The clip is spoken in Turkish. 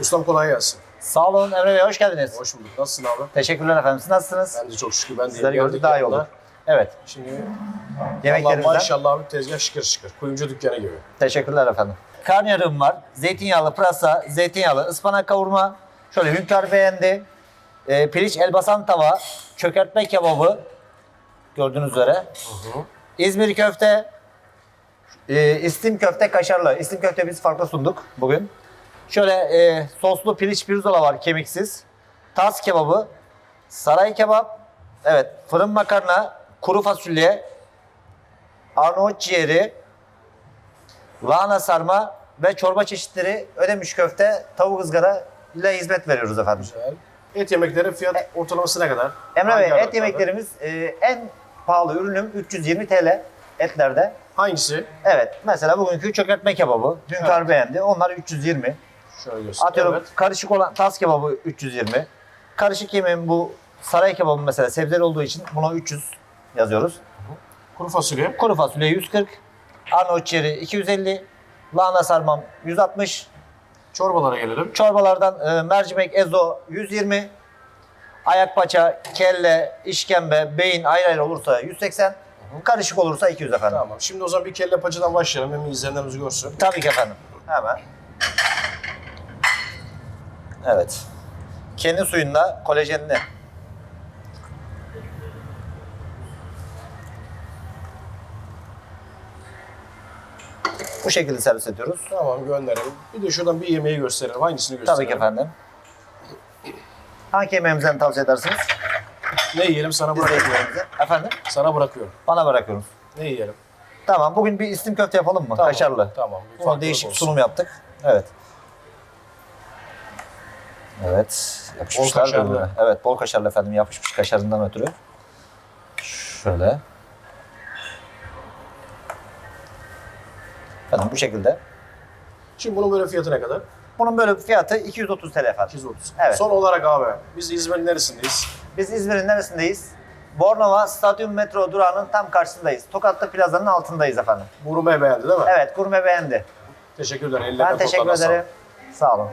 Ustam kolay gelsin. Sağ olun Emre Bey, hoş geldiniz. Hoş bulduk. Nasılsın abi? Teşekkürler efendim. Siz nasılsınız? Ben de çok şükür. Ben de Sizleri gördük daha iyi olur. Evet, Şimdi Allah yemeklerimizden maşallah abi tezgah şıkır şıkır. Kuyumcu dükkanı gibi. teşekkürler efendim. Karnıyarığım var, zeytinyağlı pırasa, zeytinyağlı ıspanak kavurma, şöyle hünkâr beğendi, e, piliç elbasan tava, çökertme kebabı, gördüğünüz üzere. İzmir köfte, e, istim köfte kaşarlı. İstim köfte biz farklı sunduk bugün. Şöyle e, soslu piliç pirzola var kemiksiz. Tas kebabı, saray kebap, evet fırın makarna, kuru fasulye, Arnavut ciğeri, lahana sarma ve çorba çeşitleri, ödemiş köfte, tavuk ızgara ile hizmet veriyoruz efendim. Güzel. Et yemekleri fiyat ortalaması ne kadar? Emre Bey, et yemeklerimiz e, en pahalı ürünüm 320 TL etlerde. Hangisi? Evet, mesela bugünkü çökertme kebabı, Hünkar beğendi. Onlar 320. Şöyle. Atıyorum Evet. karışık olan tas kebabı 320. Karışık yemeğin bu saray kebabı mesela sebzeli olduğu için buna 300 yazıyoruz. Kuru fasulye. Kuru fasulye 140, Arnavut ciğeri 250, lahana sarmam 160, Çorbalara gelelim. çorbalardan e, mercimek ezo 120, ayak paça, kelle, işkembe, beyin ayrı ayrı olursa 180, karışık olursa 200 efendim. Tamam. Şimdi o zaman bir kelle paçadan başlayalım. Hem izleyenlerimiz görsün. Tabii ki efendim. Hemen. Evet. Kendi suyunda kolajenini. Bu şekilde servis ediyoruz. Tamam gönderelim. Bir de şuradan bir yemeği gösterelim. Hangisini gösterelim? Tabii ki efendim. Hangi yemeğimizden tavsiye edersiniz? Ne yiyelim sana bırakıyorum. Efendim? Sana bırakıyorum. Bana bırakıyoruz. Ne yiyelim? Tamam. Bugün bir istim köfte yapalım mı? Tamam, Kaşarlı. Tamam. Ona değişik olsun. sunum yaptık. Evet. Evet. Yapışmışlar Bol kaşarlı. birbirine. Evet bol kaşarlı efendim. Yapışmış kaşarından ötürü. Şöyle. Efendim bu şekilde. Şimdi bunun böyle fiyatı ne kadar? Bunun böyle fiyatı 230 TL efendim. 230. Evet. Son olarak abi biz İzmir'in neresindeyiz? Biz İzmir'in neresindeyiz? Bornova Stadyum metro durağının tam karşısındayız. Tokatlı plazanın altındayız efendim. Buruma beğendi değil mi? Evet gurme beğendi. Teşekkürler. Ellerine Ben teşekkür ederim. Sağ olun.